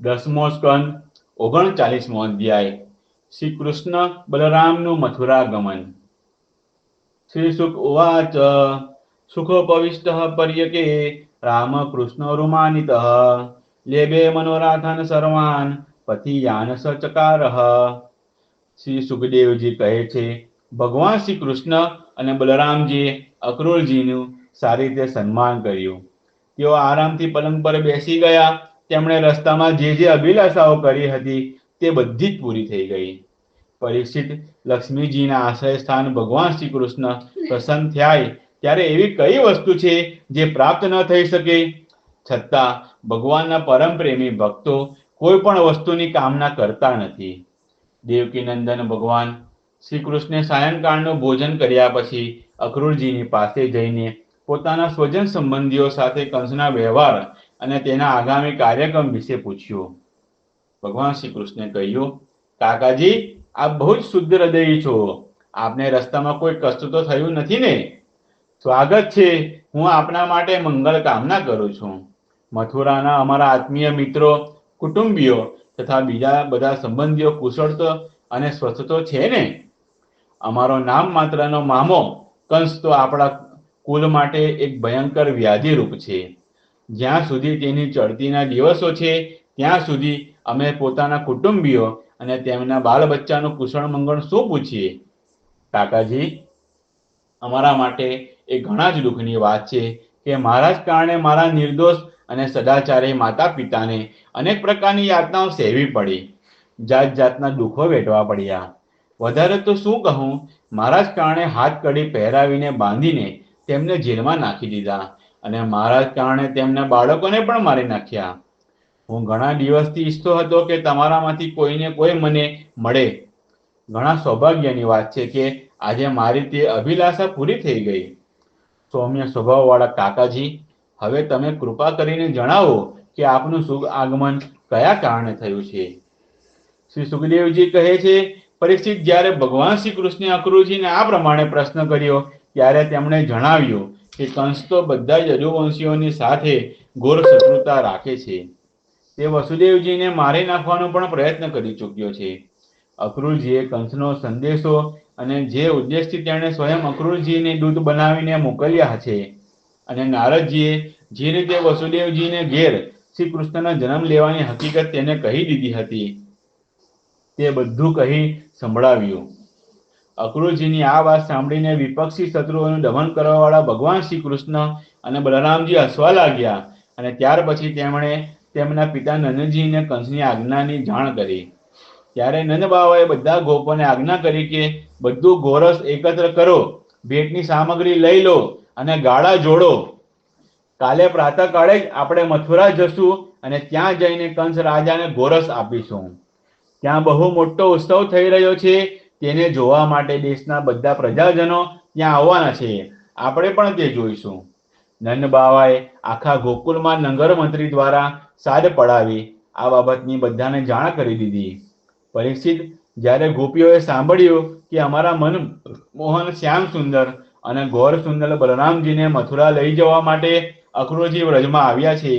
દસમો સ્કંદ, ઓગણચાલીસમો અધ્યાય. શ્રી કૃષ્ણ બલરામનું મથુરાગમન. શ્રી સુખ ઉવાચ, સુખોપવિષ્ટ પર્યકે રામ કૃષ્ણોરુમાનિત લેબે મનોરાથન સર્વાન, પતિયાન સ ચકાર શ્રી સુખદેવજી કહે છે, ભગવાન શ્રી કૃષ્ણ અને બલરામજીએ અક્રૂરજીનું સારી રીતે સન્માન કર્યું. તેઓ આરામથી પલંગ પર બેસી ગયા. તેમણે રસ્તામાં જે જે અભિલાષાઓ કરી હતી તે બધી જ પૂરી થઈ ગઈ. પરીક્ષિત લક્ષ્મીજીના આશ્રય સ્થાન ભગવાન શ્રી કૃષ્ણ પ્રસન્ન થયા ત્યારે એવી કઈ વસ્તુ છે જે પ્રાપ્ત ન થઈ શકે? છતાં ભગવાનના પરમ પ્રેમી ભક્તો કોઈ પણ વસ્તુની કામના કરતા નથી. દેવકી નંદન ભગવાન શ્રી કૃષ્ણે સાયંકાળનું ભોજન કર્યા પછી અક્રૂરજીની પાસે જઈને પોતાના સ્વજન સંબંધીઓ સાથે કંસના વ્યવહાર અને તેના આગામી કાર્યક્રમ વિશે પૂછ્યું. ભગવાન શ્રી કૃષ્ણે કહ્યું, કાકાજી, આપ બહુ જ શુદ્ધ હૃદયી છો. આપને રસ્તામાં કોઈ કષ્ટ તો થયું નથી ને? સ્વાગત છે. હું આપના માટે મંગળ કામના કરું છું. મથુરાના અમારા આત્મીય મિત્રો, કુટુંબીઓ તથા બીજા બધા સંબંધીઓ કુશળ તો અને સ્વસ્થ તો છે ને? અમારો નામ માત્રનો મામો કંસ તો આપણા કુલ માટે એક ભયંકર વ્યાધિ રૂપ છે. જ્યાં સુધી તેની ચડતીના દિવસો છે, ત્યાં સુધી અમે પોતાના કુટુંબીઓ અને તેમના બાળ બચ્ચાનું કુશળ મંગળ શું પૂછીએ? કાકાજી, અમારા માટે એ ઘણા જ દુઃખની વાત છે કે મારા જ કારણે મારા નિર્દોષ અને સદાચારી માતા પિતાને અનેક પ્રકારની યાતનાઓ સહેવી પડી. જાત જાતના દુઃખો વેઠવા પડ્યા. વધારે તો શું કહું? મારા જ કારણે હાથ કડી પહેરાવીને બાંધીને તેમને જેલમાં નાખી દીધા. અને મારા કારણે તેમના બાળકોને પણ મારી નાખ્યા. હું ઘણા દિવસથી ઈચ્છતો હતો કે તમારામાંથી કોઈને કોઈ મને મળે. ઘણા સૌભાગ્યની વાત છે કે આજે મારી તે અભિલાષા પૂરી થઈ ગઈ. સૌમ્ય સ્વભાવવાળા કાકાજી, હવે તમે કૃપા કરીને જણાવો કે આપનું શુભ આગમન કયા કારણે થયું છે? શ્રી સુખદેવજી કહે છે પરીક્ષિત જ્યારે ભગવાન શ્રી કૃષ્ણે અક્રૂરજીને આ પ્રમાણે પ્રશ્ન કર્યો, ત્યારે તેમણે જણાવ્યું કે કંસ તો બધા યદુવંશીઓની સાથે ઘોર શત્રુતા રાખે છે. તે વસુદેવજીને મારી નાખવાનો પણ પ્રયત્ન કરી ચૂક્યો છે. અક્રુરજીએ કંસનો સંદેશો અને જે ઉદ્દેશથી તેણે સ્વયં અક્રુરજીને દૂધ બનાવીને મોકલ્યા છે અને નારદજીએ જે રીતે વસુદેવજીને ઘેર શ્રી કૃષ્ણનો જન્મ લેવાની હકીકત તેને કહી દીધી હતી, તે બધું કહી સંભળાવ્યું. અક્રૂરજીની આ વાત સાંભળીને વિપક્ષી શત્રુઓનું દમન કરવાવાળા ભગવાન શ્રી કૃષ્ણ અને બલરામજી હસવા લાગ્યા અને ત્યાર પછી તેમણે તેમના પિતા નંદજીને કંસની આજ્ઞાની જાણ કરી. ત્યારે નંદબાવાએ બધા ગોપોને આજ્ઞા કરી કે બધું ગોરસ એકત્ર કરો, ભેટની સામગ્રી લઈ લો અને ગાળા જોડો. કાલે પ્રાતઃકાળે જ આપણે મથુરા જશું અને ત્યાં જઈને કંસ રાજાને ગોરસ આપીશું. ત્યાં બહુ મોટો ઉત્સવ થઈ રહ્યો છે તેને જોવા માટે દેશના બધા પ્રજાજનો ત્યાં આવવાના છે. આપણે પણ તે જોઈશું. નંદબાવાએ આખા ગોકુલમાં નગર મંત્રી દ્વારા સાદ પડાવી આ બાબતની બધાને જાણ કરી દીધી. પરીક્ષિત જ્યારે ગોપીઓએ સાંભળ્યું કે અમારા મન મોહન શ્યામ સુંદર અને ગૌર સુંદર બલરામજીને મથુરા લઈ જવા માટે અખરોજી વ્રજમાં આવ્યા છે,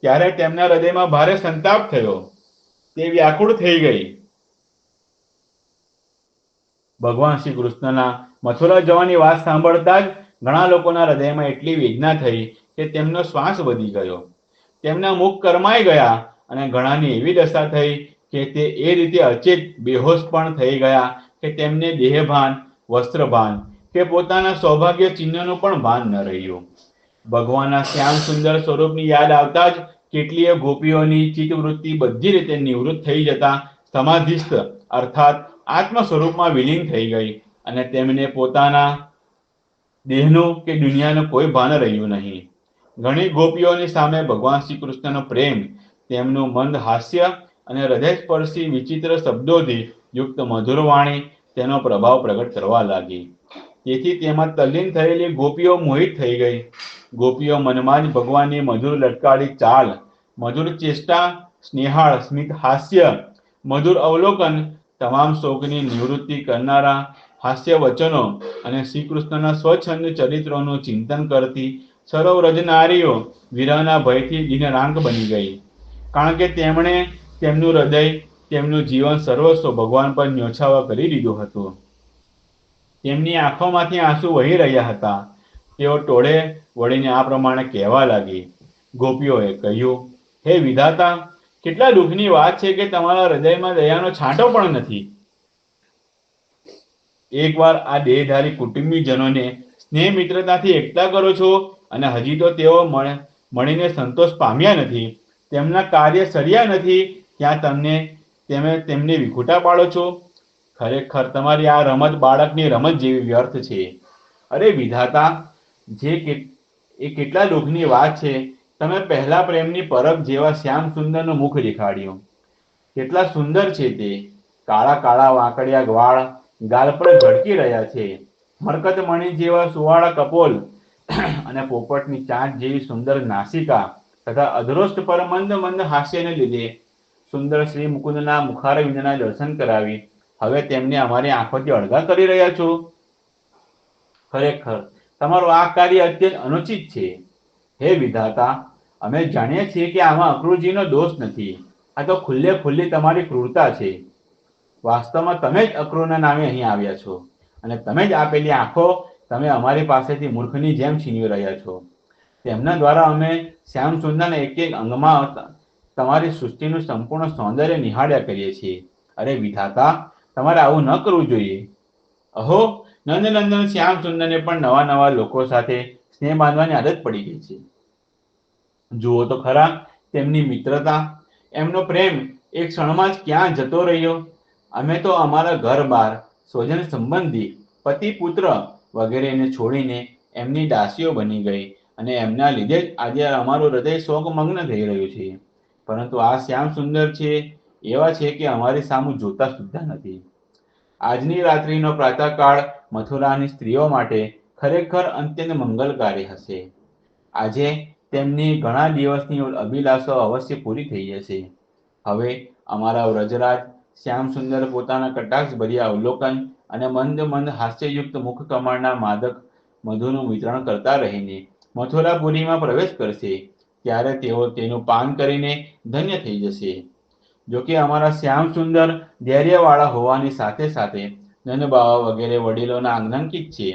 ત્યારે તેમના હૃદયમાં ભારે સંતાપ થયો. તે વ્યાકુળ થઈ ગઈ. ભગવાન શ્રી કૃષ્ણના મથુરા જવાની વાત સાંભળતા જ ઘણા લોકોના હૃદયમાં એટલી વેદના થઈ કે તેમનો શ્વાસ વધી ગયો. તેમના મુખ કરમાઈ ગયા અને ઘણાની એવી દશા થઈ કે તે એ રીતે અચેત, બેહોશ પણ થઈ ગયા કે તેમને દેહભાન, વસ્ત્રભાન કે પોતાના સૌભાગ્ય ચિહ્નનું પણ ભાન ન રહ્યું. ભગવાનના શ્યામ સુંદર સ્વરૂપની યાદ આવતા જ કેટલીય ગોપીઓની ચિત્તવૃત્તિ બધી રીતે નિવૃત્ત થઈ જતા સમાધિસ્થ, અર્થાત આત્મ સ્વરૂપમાં વિલીન થઈ ગઈ અને તેમને પોતાના દેહનું કે દુનિયાનું કોઈ ભાન રહ્યું નહીં. ઘણી ગોપીઓની સામે ભગવાન શ્રી કૃષ્ણનો પ્રેમ, તેમનું મંદ હાસ્ય અને હૃદયસ્પર્શી વિચિત્ર શબ્દોથી યુક્ત મધુર વાણી તેનો પ્રભાવ પ્રગટ કરવા લાગી. તેથી તેમાં તલ્લીન થયેલી ગોપીઓ મોહિત થઈ ગઈ. ગોપીઓ મનમાં જ ભગવાનની મધુર લટકાળી ચાલ, મધુર ચેષ્ટા, સ્નેહાળ, સ્મિત હાસ્ય, મધુર અવલોકન તમામ શોકની નિવૃત્તિ કરનારા હાસ્ય વચનો અને શ્રી કૃષ્ણના સ્વચ્છંદ ચરિત્રોનું ચિંતન કરતી સર્વ રજનારીઓ વિરહના ભયથી દિનરાંક બની ગઈ. કારણ કે તેમણે તેમનું હૃદય, તેમનું જીવન સર્વસ્વ ભગવાન પર ન્યોછાવા કરી દીધું હતું. તેમની આંખોમાંથી આંસુ વહી રહ્યા હતા. તેઓ ટોળે વળીને આ પ્રમાણે કહેવા લાગી. ગોપીઓએ કહ્યું, હે વિધાતા કેટલા દુઃખની વાત છે કે તમારા હૃદયમાં દયાનો છાંટો પણ નથી. એકવાર આ દેહધારી કુટુંબીજનોને સ્નેહ મિત્રતાથી એકતા કરો છો અને હજી તો તેઓ મળીને સંતોષ પામ્યા નથી, તેમના કાર્ય સર્યા નથી, ત્યાં તમને, તમે, તેમને વિખૂટા પાડો છો. ખરેખર તમારી આ રમત બાળકની રમત જેવી વ્યર્થ છે. અરે વિધાતા, જે કે, એ કેટલા દુઃખની વાત છે તમે પહેલા પ્રેમની પરબ જેવા શ્યામ સુંદરનું મુખ દેખાડ્યું. કેટલા સુંદર છે તે. કાળા કાળા વાંકડિયા ગ્વાળ ગાલ પર ભડકી રહ્યા છે. મરકત મણી જેવા સુવાળા કપોલ અને પોપટની ચાંચ જેવી સુંદર નાસિકા તથા અધરોષ્ટ પર મંદ મંદ હાસ્યને લીધે સુંદર શ્રી મુકુંદના મુખાર વિંદના દર્શન કરાવી. હવે તેમને અમારી આંખોથી અળગા કરી રહ્યા છો. ખરેખર, તમારું આ કાર્ય અત્યંત અનુચિત છે. હે વિધાતા અમે જાણીએ છીએ કે આમાં અક્રૂરજીનો દોષ નથી. આ તો ખુલ્લે ખુલ્લી તમારી ક્રૂરતા છે. વાસ્તવમાં તમે જ અક્રૂરના નામે અહીં આવ્યા છો. અને તમે જ આપેલી આંખો તમે અમારી પાસેથી મૂર્ખની જેમ છીનવી રહ્યા છો. તેમના દ્વારા અમે શ્યામ સુંદરના એક એક અંગમાં તમારી સૃષ્ટિનું સંપૂર્ણ સૌંદર્ય નિહાળ્યા કરીએ છીએ. અરે વિધાતા, તમારે આવું ન કરવું જોઈએ. અહો, નંદનંદન શ્યામ સુંદરને પણ નવા નવા લોકો સાથે સ્નેહ બાંધવાની આદત પડી ગઈ છે. જુઓ તો ખરા, તેમની મિત્રતા, એમનો પ્રેમ એક ક્ષણમાં જ ક્યાં જતો રહ્યો? અમે તો અમારા ઘર બાર, સ્વજન સંબંધી, પતિ, પુત્ર વગેરેને છોડીને એમની દાસીઓ બની ગઈ અને એમના લીધે જ આજે અમારું હૃદય શોકમગ્ન થઈ રહ્યું છે. પરંતુ આ શ્યામ સુંદર છે, એવા છે કે અમારી સામું જોતા સુદ્ધા નથી. આજની રાત્રિનો પ્રાતઃકાળ મથુરાની સ્ત્રીઓ માટે ખરેખર અત્યંત મંગલકારી હશે. આજે તેમની ઘણા દિવસની અભિલાષો અવશ્ય પૂરી થઈ જશે. હવે અમારા વ્રજરાજ શ્યામ સુંદર પોતાના કટાક્ષ ભર્યા અવલોકન અને મંદ મંદ હાસ્યયુક્ત મુખ કમળના માદક મધુનું વિતરણ કરતા રહીને મથુરાપુરીમાં પ્રવેશ કરશે, ત્યારે તેઓ તેનું પાન કરીને ધન્ય થઈ જશે. જોકે અમારા શ્યામ સુંદર ધૈર્યવાળા હોવાની સાથે સાથે નંદબાવા વગેરે વડીલોના આંગનાંકિત છે.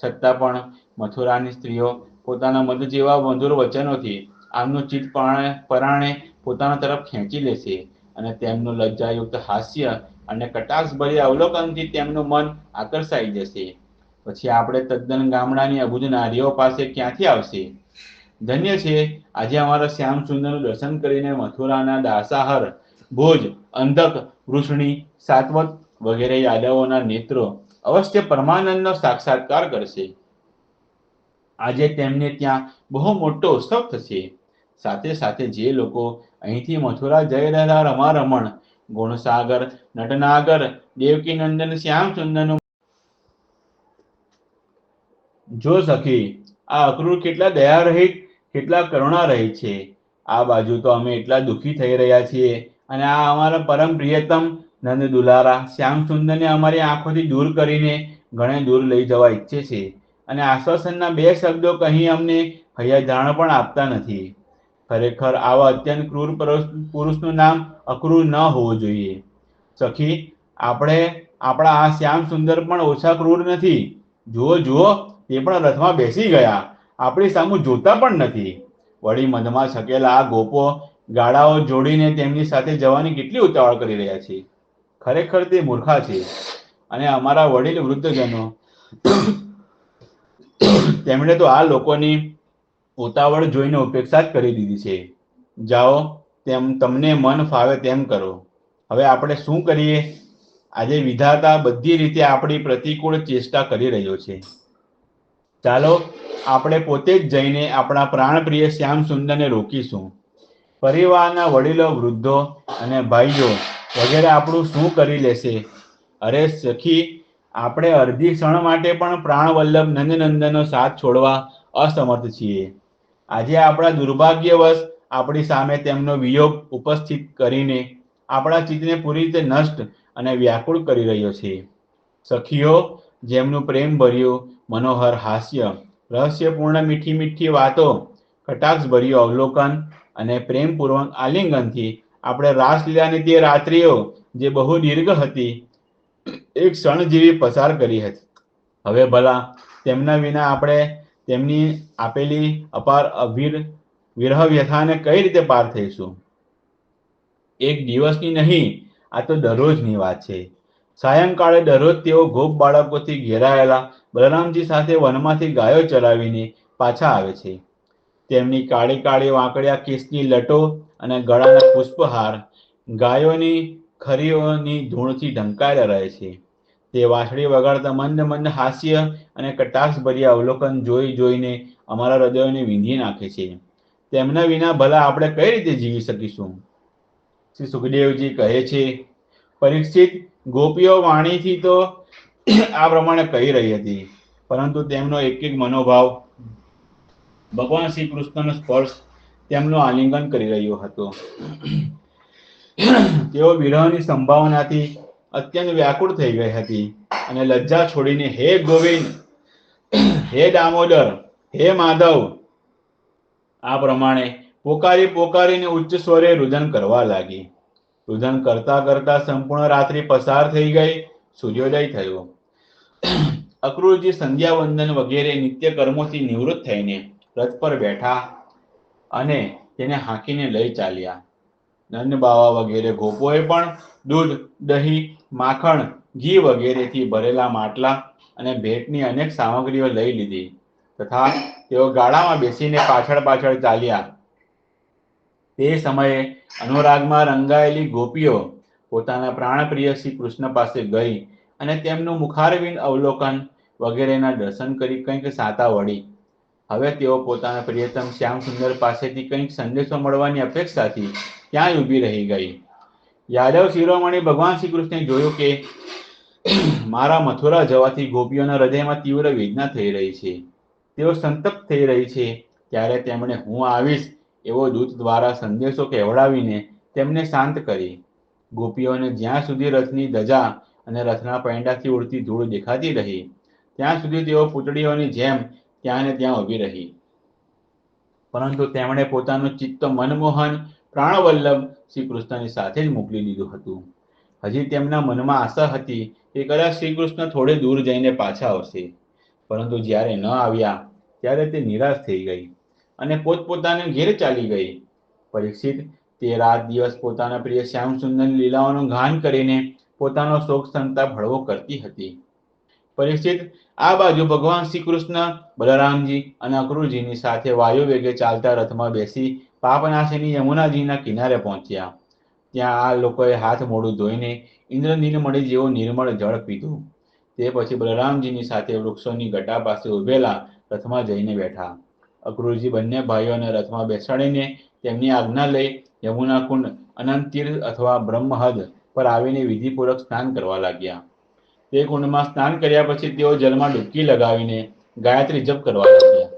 છતાં પણ મથુરાની સ્ત્રીઓ પોતાના મધ જેવા મધુર વચનોથી આમનું ચિત્ત પરાણે પોતાના તરફ ખેંચી લેશે અને તેમનું લજ્જાયુક્ત હાસ્ય અને કટાક્ષભર્યા અવલોકનથી તેમનું મન આકર્ષાઈ જશે. પછી આપણે તદ્દન ગામડાની અબુજ નારીઓ પાસે ક્યાંથી આવશે? ધન્ય છે, આજે અમારા શ્યામ સુંદરનું દર્શન કરીને મથુરાના દાસાહર, ભોજ, અંધક, વૃષ્ણી, સાત્વત વગેરે યાદવોના નેત્રો અવશ્ય પરમાનંદનો સાક્ષાત્કાર કરશે. આજે તેમને ત્યાં બહુ મોટો ઉત્સવ થશે. સાથે સાથે જે લોકો અહીંથી મથુરા જઈ રહેલા રમા રમણ ગુણસાગર, નટનાગર દેવકી નંદન શ્યામ જો સખી, આ અક્રૂર કેટલા દયા રહિત કેટલા કરુણા રહી છે. આ બાજુ તો અમે એટલા દુઃખી થઈ રહ્યા છીએ અને આ અમારા પરમ પ્રિયતમ નંદ દુલારા શ્યામ સુંદરને અમારી આંખોથી દૂર કરીને ઘણે દૂર લઈ જવા ઈચ્છે છે. અને આશ્વાસનના બે શબ્દો કહી અમને હૈયા જાણ પણ આપતા નથી. ખરેખર આવા અત્યંત ક્રૂર પુરુષ- પુરુષનું નામ અક્રૂર ન હોવું જોઈએ. સખી, આપણે, આપણા આ શ્યામ સુંદર પણ ઓછા ક્રૂર નથી. જુઓ જુઓ, તે પણ રથમાં બેસી ગયા. આપણી સામું જોતા પણ નથી. વળી મધમાં છકેલા આ ગોપો ગાડાઓ જોડીને તેમની સાથે જવાની કેટલી ઉતાવળ કરી રહ્યા છે? ખરેખર તે મૂર્ખા છે. અને અમારા વડીલ વૃદ્ધજનો તેમણે તો આ લોકોની ઉતાવળ જોઈને ઉપેક્ષા જ કરી દીધી છે. જાઓ, તેમ તમને મન ફાવે તેમ કરો. હવે આપણે શું કરીએ? આજે વિધાતા બધી રીતે આપણી પ્રતિકૂળ ચેષ્ટા કરી રહ્યો છે. ચાલો, આપણે પોતે જ જઈને આપણા પ્રાણપ્રિય શ્યામ સુંદરને રોકીશું. પરિવારના વડીલો, વૃદ્ધો અને ભાઈઓ વગેરે આપણું શું કરી લેશે? અરે સખી આપણે અડધી ક્ષણ માટે પણ પ્રાણવલ્લભ નંદનંદનનો સાથ છોડવા અસમર્થ છીએ. આજે આપણા દુર્ભાગ્યવશ આપણી સામે તેમનો વિયોગ ઉપસ્થિત કરીને આપણા ચિત્તને પૂરી રીતે નષ્ટ અને વ્યાકુળ કરી રહ્યો છે. સખીઓ, જેમનું પ્રેમ ભર્યું, મનોહર હાસ્ય, રહસ્યપૂર્ણ મીઠી મીઠી વાતો કટાક્ષ ભર્યું અવલોકન અને પ્રેમપૂર્વક આલિંગનથી આપણે રાસલીલાની તે રાત્રિઓ, જે બહુ દીર્ઘ હતી એક ક્ષણ જેવી પસાર કરી હતી. હવે ભલા તેમના વિના આપણે તેમની આપેલી અપાર અભિર વિરહ વ્યથાને કઈ રીતે પાર થઈશું? એક દિવસની નહીં, આ તો દરરોજની વાત છે. સાયંકાળે દરરોજ તેઓ ગોપ બાળકોથી ઘેરાયેલા બલરામજી સાથે વનમાંથી ગાયો ચરાવીને પાછા આવે છે. તેમની કાળી કાળી વાંકડિયા કેસની લટો અને ગળાના પુષ્પહાર ગાયોની ખરીઓની ધૂળથી ઢંકાયેલા રહે છે. તે વાંસળી વગાડતા મંદ મંદ હાસ્ય અને કટાક્ષભર્યા અવલોકન જોઈ જોઈને અમારા હૃદયોને વીંધી નાખે છે. તેમના વિના ભલા આપણે કઈ રીતે જીવી શકીશું? શ્રી સુખદેવજી કહે છે, પરીક્ષિત ગોપીઓ વાણીથી તો આ પ્રમાણે કહી રહી હતી, પરંતુ તેમનો એક એક મનોભાવ ભગવાન શ્રી કૃષ્ણનો સ્પર્શ તેમનું આલિંગન કરી રહ્યો હતો. તેઓ વિરહની સંભાવનાથી અત્યંત વ્યાકુળ થઈ ગઈ હતી અને લજ્જા છોડીને, હે ગોવિંદ, હે દામોદર, હે માધવ, આ પ્રમાણે પોકારી પોકારીને ઉચ્ચ સ્વરે રુદન કરવા લાગી. રુદન કરતા કરતા સંપૂર્ણ રાત્રિ પસાર થઈ ગઈ, સૂર્યોદય થયો. અક્રૂરજી સંધ્યા વંદન વગેરે નિત્ય કર્મોથી નિવૃત્ત થઈને રથ પર બેઠા અને તેને હાંકીને લઈ ચાલ્યા. નંદ વગેરે ગોપોએ પણ દૂધ, દહીં, માખણ, ઘી વગેરેથી ભરેલા માટલા અને ભેટની અનેક સામગ્રીઓ લઈ લીધી તથા તેઓ ગાડામાં બેસીને પાછળ પાછળ ચાલ્યા. તે સમયે અનુરાગમાં રંગાયેલી ગોપીઓ પોતાના પ્રાણપ્રિય શ્રી કૃષ્ણ પાસે ગઈ અને તેમનું મુખારવિંદ અવલોકન વગેરેના દર્શન કરી કંઈક સાતા વળી. હવે તેઓ પોતાના પ્રિયતમ શ્યામ સુંદર પાસેથી કંઈક સંદેશો મળવાની અપેક્ષાથી ત્યાં ઊભી રહી ગઈ? યાદવ શિરોમણી ભગવાન શ્રી કૃષ્ણે જોયું કે મારા મથુરા જવાથી ગોપીઓના હૃદયમાં તીવ્ર વેદના થઈ રહી છે. તેઓ સંતપ્ત થઈ રહી છે. ત્યારે તેમણે હું આવીશ એવો દૂત દ્વારા સંદેશો કહેવડાવીને તેમને શાંત કરી. ગોપીઓને જ્યાં સુધી રથની ધજા અને રથના પૈંડાથી ઉડતી ધૂળ દેખાતી રહી, ત્યાં સુધી તેઓ પૂતળીઓની જેમ ત્યાં ને ત્યાં ઊભી રહી. પરંતુ તેમણે પોતાનું ચિત્ત મનમોહન પ્રાણવલ્લભ શ્રી કૃષ્ણની સાથે જ મોકલી દીધું હતું. હજી તેમના મનમાં આશા હતી કે કદાચ શ્રી કૃષ્ણ થોડે દૂર જઈને પાછા આવશે. પરંતુ જ્યારે ન આવ્યા, ત્યારે તે નિરાશ થઈ ગઈ અને પોતપોતાને ઘેર ચાલી ગઈ. પરીક્ષિત તે રાત દિવસ પોતાના પ્રિય શ્યામ સુંદરની લીલાઓનું ગાન કરીને પોતાનો શોક સંતાપ હળવો કરતી હતી. પરીક્ષિત આ બાજુ ભગવાન શ્રી કૃષ્ણ બલરામજી અને અક્રૂરજીની સાથે વાયુ વેગે ચાલતા રથમાં બેસી પાપનાશીની યમુનાજીના કિનારે પહોંચ્યા. ત્યાં આ લોકોએ હાથ મોડું ધોઈને ઇન્દ્ર નીલમણી જેવું નિર્મળ જળ પીધું. તે પછી બલરામજીની સાથે વૃક્ષોની ગટા પાસે ઉભેલા રથમાં જઈને બેઠા. અક્રૂરજી બંને ભાઈઓને રથમાં બેસાડીને તેમની આજ્ઞા લઈ યમુના કુંડ અનંત તીર્થ અથવા બ્રહ્મહદ પર આવીને વિધિપૂર્વક સ્નાન કરવા લાગ્યા. તે કુંડમાં સ્નાન કર્યા પછી તેઓ જલમાં ડૂબકી લગાવીને ગાયત્રી જપ કરવા લાગ્યા.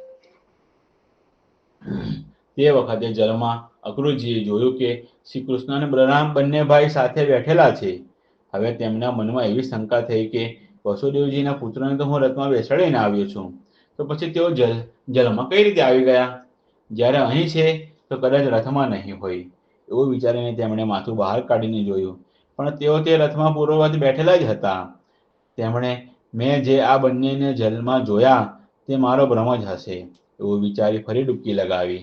તે વખતે જલમાં અક્રૂરજીએ જોયું કે શ્રી કૃષ્ણ અને બલરામ બંને ભાઈ સાથે બેઠેલા છે. હવે તેમના મનમાં એવી શંકા થઈ કે વસુદેવજીના પુત્રને તો હું રથમાં બેસાડીને આવ્યો છું. તો પછી તેઓ જલ, જલમાં કઈ રીતે આવી ગયા? જ્યારે અહીં છે તો કદાચ રથમાં નહીં હોય. એવું વિચારીને તેમણે માથું બહાર કાઢીને જોયું. પણ તેઓ તે રથમાં પૂર્વવત બેઠેલા જ હતા. તેમણે, મેં જે આ બંનેને જલમાં જોયા, તે મારો ભ્રમ જ હશે, એવું વિચારી ફરી ડૂબકી લગાવી.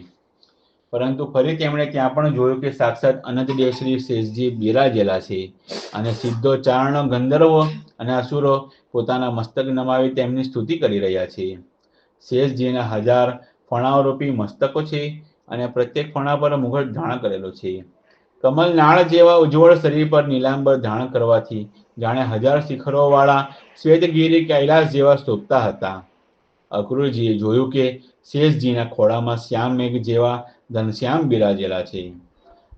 પરંતુ ફરી તેમણે ત્યાં પણ જોયું કે સાક્ષાત અનંતદેવ શ્રી શેષજી બિરાજેલા છે અને સિદ્ધો ચારણ ગંધર્વો અને અસુરો પોતાના મસ્તક નમાવી તેમની સ્તુતિ કરી રહ્યા છે. શેષજીના હજાર ફણાવરૂપી મસ્તકો છે અને પ્રત્યેક ફણા પર મુગટ ધારણ કરેલો છે. કમલ નાળ જેવા ઉજ્જવળ શરીર પર નીલાંબર ધારણ કરવાથી જાણે હજાર શિખરો વાળા શ્વેતગીરી કૈલાસ જેવા શોભતા હતા. અક્રૂરજીએ જોયું કે શેષજીના ખોળામાં શ્યામ મેઘ જેવા ઘનશ્યામ બિરાજેલા છે.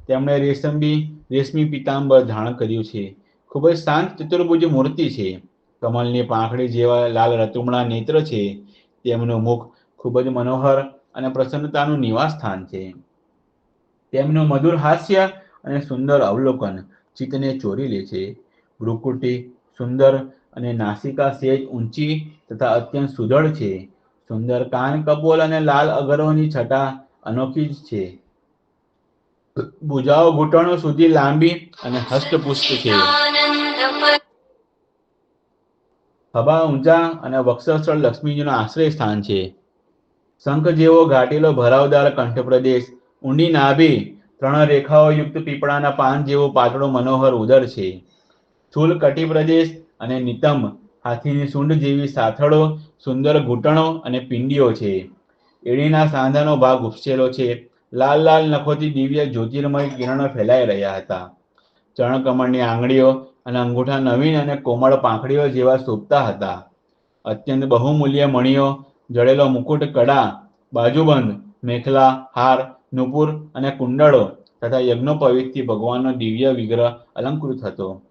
તેમણે રેશમબી રેશમી પિતાંબર ધારણ કર્યું છે. ખૂબ જ શાંત ચતુર્ભુજ મૂર્તિ છે. કમલની પાંખડી જેવા લાલ રતુમણા નેત્ર છે. તેમનું મુખ ખૂબ જ મનોહર અને પ્રસન્નતાનું નિવાસ સ્થાન છે. તેમનું મધુર હાસ્ય અને સુંદર અવલોકન ચિત્તને ચોરી લે છે. ભ્રુકુટી સુંદર અને નાસિકા સેજ ઊંચી તથા અત્યંત સુદળ છે. સુંદર કાન કપોલ અને લાલ અગરોની છટા અનોખી જ છે. ભુજાઓ ઘૂંટણો સુધી લાંબી અને હસ્તપુષ્ટ છે. ખભા ઊંચા અને વક્ષસ્થળ લક્ષ્મીજીનો આશ્રય સ્થાન છે. શંખ જેવો ઘાટેલો ભરાવદાર કંઠ પ્રદેશ ઊંડી નાભી, ત્રણ રેખાઓ યુક્ત પીપળાના પાન જેવો પાતળો મનોહર ઉદર છે. સ્થૂલ કટી પ્રદેશ અને નિતંબ હાથીની સૂંઢ જેવી સાથળો, સુંદર ઘૂંટણો અને પિંડીઓ છે. એડીના સાંધાનો ભાગ ઉપસેલો છે. લાલ લાલ નખોથી દિવ્ય જ્યોતિર્મય કિરણો ફેલાઈ રહ્યા હતા. ચરણકમળની આંગળીઓ અને અંગૂઠા નવીન અને કોમળ પાંખડીઓ જેવા શોભતા હતા. અત્યંત બહુમૂલ્ય મણીઓ, જડેલો મુકુટ કડા, બાજુબંધ, મેખલા, હાર, નુપુર અને કુંડળો તથા યજ્ઞોપવિતથી ભગવાનનો દિવ્ય વિગ્રહ અલંકૃત હતો.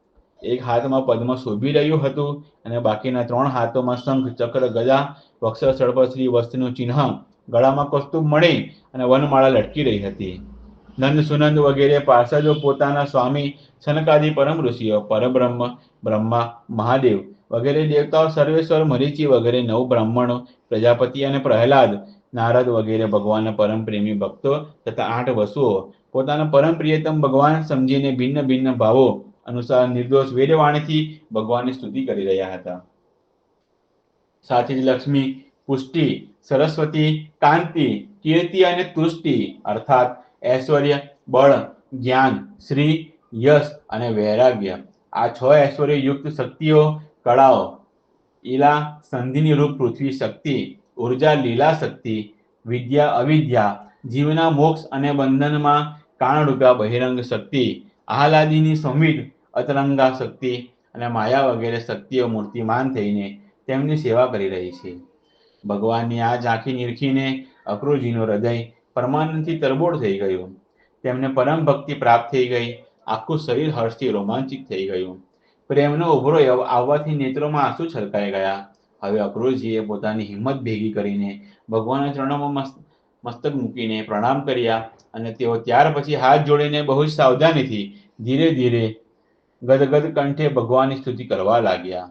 એક હાથમાં પદ્મ શોભી રહ્યું હતું અને બાકીના ત્રણ હાથોમાં શંખ, ચક્ર, ગદા વક્ષસ્થળ પર શ્રી વસ્તુનું ચિહ્ન, ગળામાં કસ્તુભ મળી અને વનમાળા લટકી રહી હતી. નંદ સુનંદ વગેરે પાર્ષદો પોતાના સ્વામી સનકાદી પરમ ઋષિઓ, પરબ્રહ્મ, બ્રહ્મા, મહાદેવ વગેરે દેવતાઓ, સર્વેશ્વર, મરીચી વગેરે નવ બ્રાહ્મણો, પ્રજાપતિ અને પ્રહલાદ, નારદ વગેરે ભગવાનના પરમ પ્રેમી ભક્તો તથા આઠ વસુઓ પોતાના પરમ પ્રિયતમ ભગવાન સમજીને ભિન્ન ભિન્ન ભાવો અનુસાર નિર્દોષ વેદવાણીથી ભગવાનની સ્તુતિ કરી રહ્યા હતા. સાથે જ લક્ષ્મી, પુષ્ટિ, સરસ્વતી, કાંતિ, કીર્તિ અને તુષ્ટિ, અર્થાત ઐશ્વર્ય, બળ, જ્ઞાન, શ્રી, યશ અને વૈરાગ્ય. આ છ ઐશ્વર્ય યુક્ત શક્તિઓ, કળાઓ, ઈલા, સંધિની રૂપ પૃથ્વી શક્તિ, ઊર્જા, લીલા શક્તિ, વિદ્યા, અવિદ્યા, જીવના મોક્ષ અને બંધનમાં કાણરૂપા બહિરંગ શક્તિ, આહલાદીની સંવિત અતરંગા શક્તિ અને માયા વગેરે શક્તિઓ મૂર્તિમાન થઈને તેમની સેવા કરી રહી છે. ભગવાનની આ ઝાંખી નિરખીને અક્રૂરજીનું હૃદય પરમાનંદથી તરબોળ થઈ ગયું. તેમને પરમ ભક્તિ પ્રાપ્ત થઈ ગઈ. આખું શરીર હર્ષથી રોમાંચિત થઈ ગયું. પ્રેમનો ઉભરો આવવાથી નેત્રોમાં આંસુ છલકાઈ ગયા. હવે અક્રુરજીએ પોતાની હિંમત ભેગી કરીને ભગવાનના ચરણોમાં મસ્ત, મસ્તક મૂકીને પ્રણામ કર્યા અને તેઓ ત્યાર પછી હાથ જોડીને બહુ જ સાવધાનીથી ધીરે ધીરે ગદગદ કંઠે ભગવાનની સ્તુતિ કરવા લાગ્યા.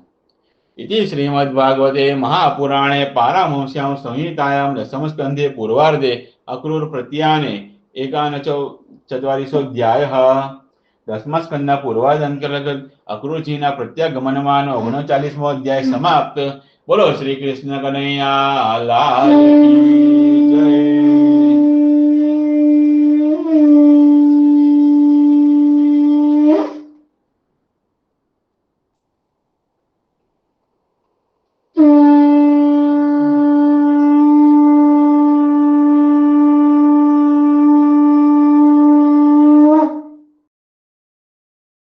ઇતિ શ્રીમદ્ભાગવતે મહાપુરાણે પારામંસ્યામ સંહિતાયામ દશમસ્કંધે પૂર્વાર્ધે અક્રૂર પ્રત્યાને એકાનચો ચત્વારીસોધ્યાય દસમા સ્કંદના પૂર્વાર્ધ અંતર્ગત અક્રૂરજીના પ્રત્યાગમનમાં ઓગણચાલીસમો અધ્યાય સમાપ્ત. બોલો શ્રી કૃષ્ણ કનૈયા, લાલ